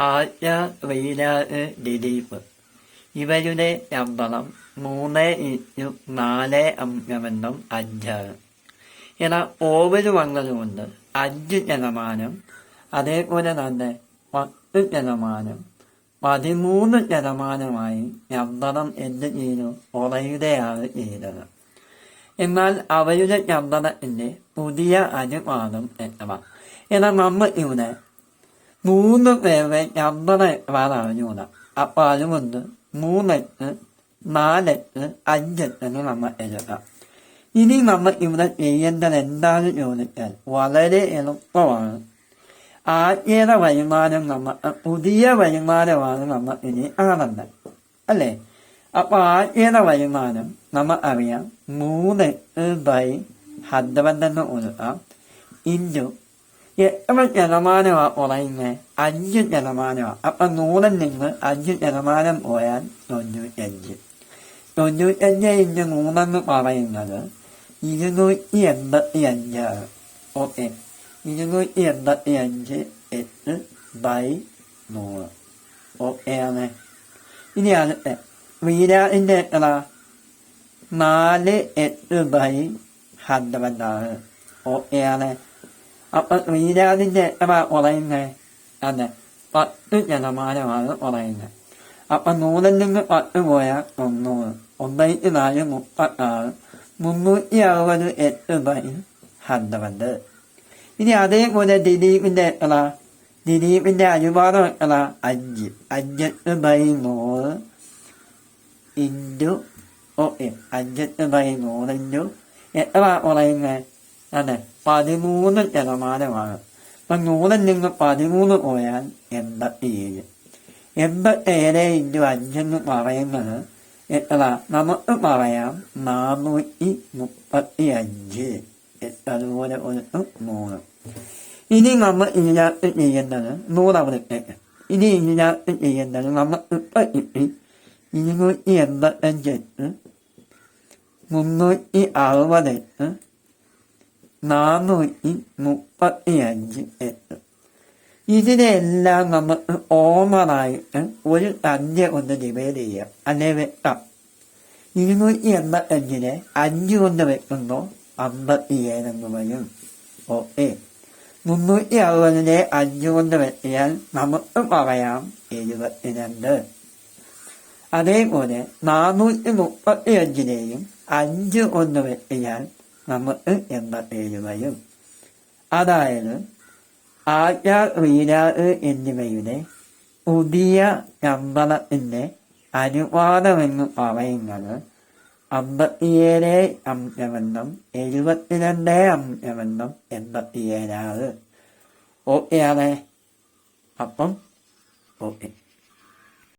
ആജ്ഞ വൈരാജ് ദിലീപ് ഇവരുടെ ശമ്പളം മൂന്ന് ഇഞ്ചു നാല് അംഗമെന്നും അഞ്ചാണ് എന്നാൽ ഓവര് വന്നതുകൊണ്ട് അഞ്ച് ശതമാനം അതേപോലെ തന്നെ പത്ത് ശതമാനം പതിമൂന്ന് ശതമാനമായി ശമ്പളം എന്ത് ചെയ്തു കുറയുകയാണ് ചെയ്തത് എന്നാൽ അവരുടെ ശമ്പളത്തിന്റെ പുതിയ അനുപാതം എത്ര എന്നാൽ നമ്മൾ ഇവിടെ മൂന്ന് പേരുടെ ശമ്പളം അറിഞ്ഞുകൂടാ. അപ്പൊ അതുകൊണ്ട് മൂന്നെട്ട് നാലെട്ട് അഞ്ചെട്ട് എന്ന് നമ്മൾ എഴുതാം. ഇനി നമ്മൾ ഇവിടെ ചെയ്യേണ്ടത് എന്താണെന്ന് ചോദിച്ചാൽ വളരെ എളുപ്പമാണ്. ആത്മീയത വരുമാനം നമ്മൾ പുതിയ വരുമാനമാണ് നമ്മൾ ഇനി കാണേണ്ടത്. അല്ലേ? അപ്പൊ ആത്മീയത വരുമാനം നമ്മൾ അറിയാം. മൂന്നെട്ട് ബൈ ഹൺഡ്രഡ് എന്ന് കൊടുക്കാം ഇന്റു എത്ര ജനമാനമാ കുറയുന്നത് അഞ്ച് ശതമാനമാണ് അപ്പൊ നൂറിൽ നിന്ന് അഞ്ച് ശതമാനം പോയാൽ തൊണ്ണൂറ്റഞ്ച് തൊണ്ണൂറ്റഞ്ച് ഇന്ന് നൂറെന്ന് പറയുന്നത് ഇരുന്നൂറ്റി എൺപത്തി അഞ്ചാണ് ഓക്കെ. ഇരുന്നൂറ്റി എൺപത്തി അഞ്ച് എട്ട് ബൈ നൂറ്. ഓക്കെ ആണ്. ഇനി അടുത്ത. വീരാടിന്റെ എത്ര? നാല് എട്ട് ബൈ ഹൺഡ്രഡ് ആണ് ഓക്കെ ആണ്. അപ്പൊ വീരാടിന്റെ എത്ര കുറയുന്നത് അതെ പത്ത് ശതമാനമാണ് കുറയുന്നത് അപ്പൊ നൂറിൽ നിന്ന് പത്ത് പോയാൽ തൊണ്ണൂറ് ഒമ്പത്തി നാല് മുപ്പത്താറ്. മുന്നൂറ്റി അറുപത് എട്ട് ബൈ ഹൺഡ്രഡ് ഇനി അതേപോലെ ദിലീപിന്റെ എത്ര ദിലീപിന്റെ അനുപാതം എത്ര അഞ്ച്. അഞ്ചെട്ട് ബൈ നൂറ് ഇന്റു ഓക്കെ അഞ്ചെട്ട് ബൈ നൂറ് ഇന്റു എത്ര കുറയുന്നത് അതെ. പതിമൂന്ന് ശതമാനമാണ് അപ്പൊ നൂറിൽ നിന്ന് പതിമൂന്ന് പോയാൽ എൺപത്തിയേഴ് എൺപത്തേഴ് ഇന്റു അഞ്ചെന്ന് പറയുന്നത് എത്ര നമുക്ക് പറയാം നാനൂറ്റി മുപ്പത്തി അഞ്ച്. അതുപോലെ ഒരു നൂറ്. ഇനി നമ്മൾ ഇതിനകത്ത് ചെയ്യേണ്ടത് നൂറവിടത്തേക്ക് ഇനി ഇതിനകത്ത് ചെയ്യേണ്ടത് നമ്മൾ ഇപ്പൊ കിട്ടി ഇരുന്നൂറ്റി എൺപത്തഞ്ച് എട്ട് മുന്നൂറ്റി അറുപത് എട്ട് നാനൂറ്റി മുപ്പത്തി അഞ്ച് എട്ട് ഇതിനെല്ലാം നമുക്ക് ഓമറായിട്ട് ഒരു അഞ്ച് കൊണ്ട് ഡിവൈഡ് ചെയ്യാം. അല്ലെ വെക്കാം ഇരുന്നൂറ്റി എൺപത്തഞ്ചിനെ അഞ്ച് കൊണ്ട് വെക്കുന്നു അമ്പത്തി ഏഴെന്ന് വരും ഓക്കെ. മുന്നൂറ്റി അറുപതിനെ അഞ്ച് കൊണ്ട് വെട്ടിയാൽ നമുക്ക് പറയാം എഴുപത്തിരണ്ട്. അതേപോലെ നാനൂറ്റി മുപ്പത്തി അഞ്ചിനെയും അഞ്ച് കൊണ്ട് വെട്ടിയാൽ നമുക്ക് എൺപത്തേഴ് വരും അതായത് ആജ്ഞ വീരാറ് എന്നിവയുടെ പുതിയ ശമ്പളത്തിന്റെ അനുവാദമെന്ന് പറയുന്നത് അമ്പത്തിയേഴ് അംശമെന്നും എഴുപത്തിരണ്ട് അംശമെന്നും എൺപത്തിയേഴാറ് ഓക്കെ അതെ അപ്പം ഓക്കെ